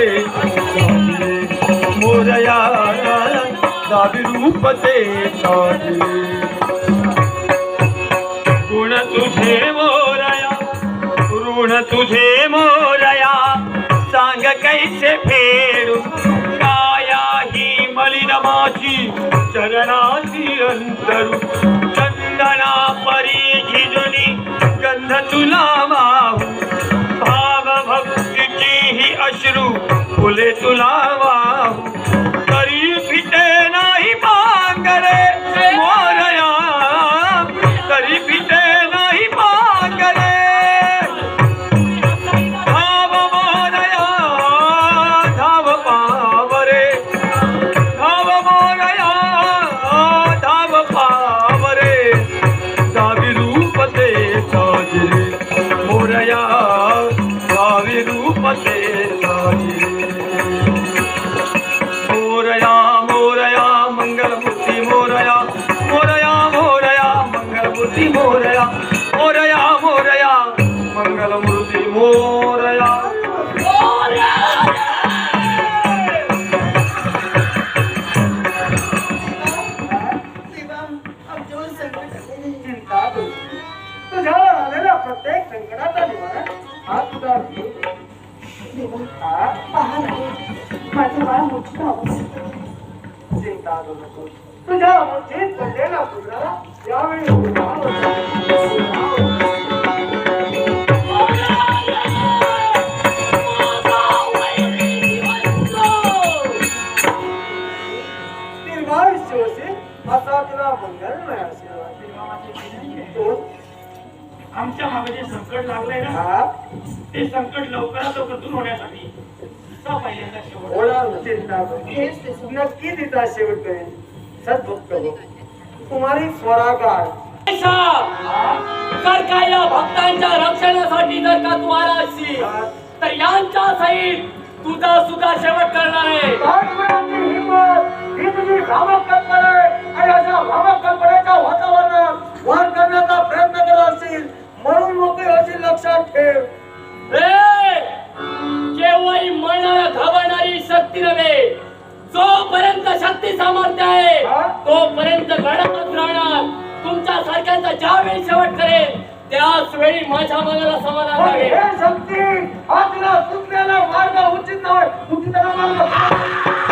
ऋण तुझे मोरया सांग कैसे फेडू काया ही मलिन माझी चरणाची अंतरू। चंदना परी गंध तुला तुला माझं बाळ मोठं हवं चिंता करू नको तुझ्या मुठीत पडलेल्या यावेळी असा मंगलमय आशीर्वाद आमच्या मागे जे संकट लागलंय ना ते संकट लवकरात लवकर दूर होण्यासाठी पहिल्यांदा शेवट. नक्की तिचा शेवट करेल सद्भक्त हो. तुम्हारी स्वराकार जर का या भक्तांच्या रक्षणासाठी जर का तू आला असशील तर यांच्या सहित तुझा सुद्धा शेवट करणार आहे. ही भावक कल्पना आहे. आणि अशा भावक कल्पनेच्या लक्षात ठेव! केव्हाही मनाला घाबरणारी शक्ती नव्हे. जोपर्यंत शक्ती सामर्थ्य आहे हा? तोपर्यंत घडतच राहणार. तुमच्या सारख्यांचा ज्यावेळी शेवट करेल त्याच वेळी माझ्या मनाला समाधान लागेल. शक्ती हा तुला मार्ग उचित नव्हे उचित मार्ग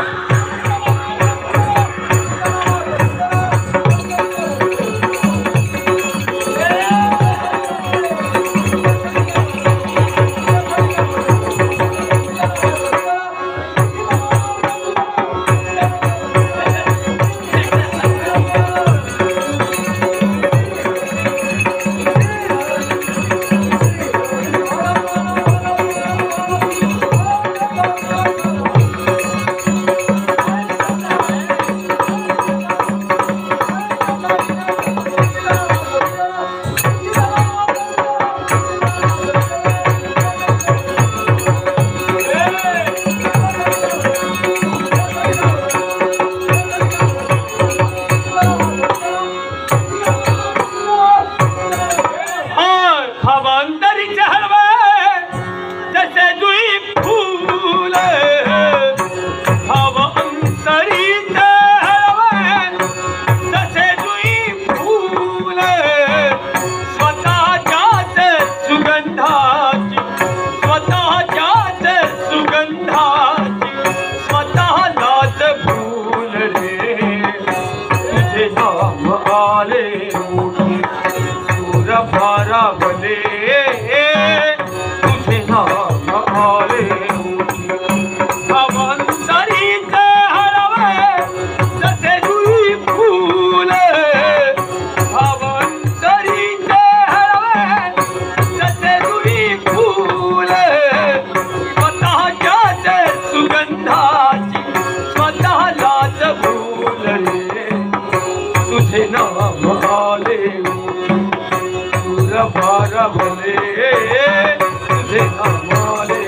तुझे नाम आले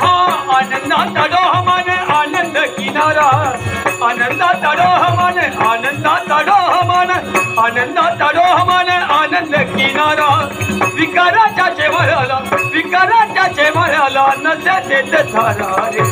हा आनंदात डोहमान आनंद किनारा। आनंदात डोहमान आनंदात आनंद किनारा। विकाराच्या शेवाळ्याला विकाराच्या शेवाळ्याला नसे देत थारा रे।